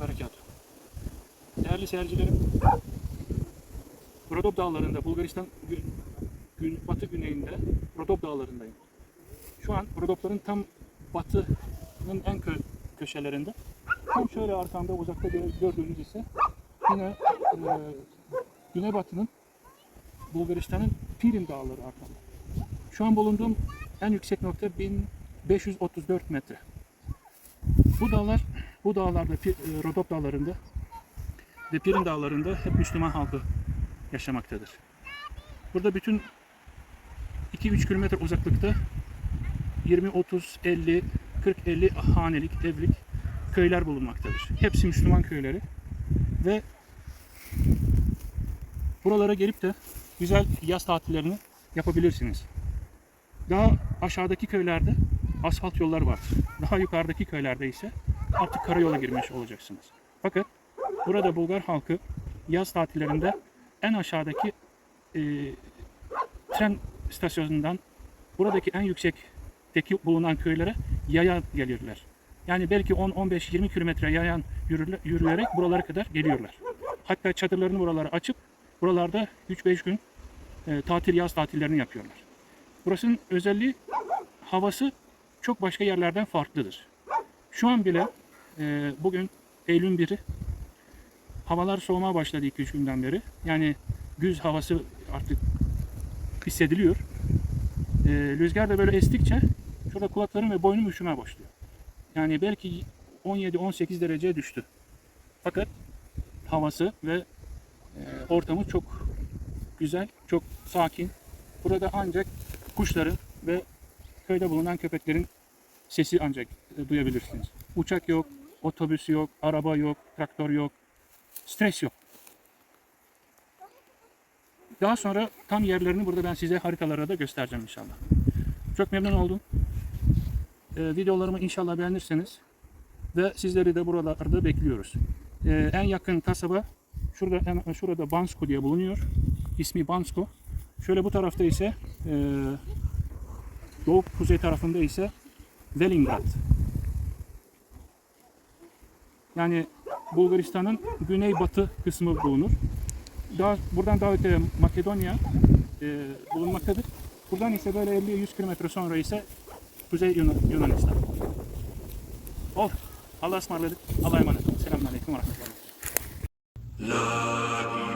ve. Değerli seyircilerim, Rodop Dağları'nda, Bulgaristan gün, gün, batı güneyinde Rodop Dağları'ndayım. Şu an Rodopların tam batının en kö, köşelerinde. Tam şöyle arkamda uzakta gö- gördüğünüz ise yine e, güneybatının Bulgaristan'ın Pirin Dağları arkamda. Şu an bulunduğum en yüksek nokta 1534 metre. Bu dağlar, bu dağlarda, e, Rodop Dağları'nda ve Pirin Dağları'nda hep Müslüman halkı yaşamaktadır. Burada bütün 2-3 kilometre uzaklıkta 20, 30, 50, 40, 50 hanelik, evlik köyler bulunmaktadır. Hepsi Müslüman köyleri ve buralara gelip de güzel yaz tatillerini yapabilirsiniz. Daha aşağıdaki köylerde asfalt yollar var. Daha yukarıdaki köylerde ise artık karayolu girmiş olacaksınız. Fakat burada Bulgar halkı yaz tatillerinde en aşağıdaki e, tren istasyonundan buradaki en yüksekteki bulunan köylere yaya gelirler. Yani belki 10, 15, 20 kilometre yayan yürüyerek buralara kadar geliyorlar. Hatta çadırlarını buralara açıp buralarda 3-5 gün e, tatil yaz tatillerini yapıyorlar. Burasının özelliği havası çok başka yerlerden farklıdır. Şu an bile e, bugün Eylül 1'i havalar soğumaya başladı 2-3 günden beri. Yani güz havası artık hissediliyor. E, rüzgar da böyle estikçe şurada kulaklarım ve boynum üşümeye başlıyor. Yani belki 17-18 dereceye düştü. Fakat havası ve e, ortamı çok güzel, çok sakin. Burada ancak kuşların ve köyde bulunan köpeklerin sesi ancak e, duyabilirsiniz. Uçak yok, otobüs yok, araba yok, traktör yok, stres yok. Daha sonra tam yerlerini burada ben size haritalara da göstereceğim inşallah. Çok memnun oldum. Ee, videolarımı inşallah beğenirseniz ve sizleri de buralarda bekliyoruz. Ee, en yakın kasaba şurada şurada Bansko diye bulunuyor. İsmi Bansko. Şöyle bu tarafta ise e, doğu kuzey tarafında ise Velingrad. Yani Bulgaristan'ın güneybatı kısmı bulunur. Daha, buradan daha öte Makedonya e, bulunmaktadır. Buradan ise böyle 50-100 kilometre sonra ise Kuzey Yunan, Yunanistan. Oldu. Allah'a ısmarladık. Allah'a emanet olun. Selamun Aleyküm ve Rahmetullah. La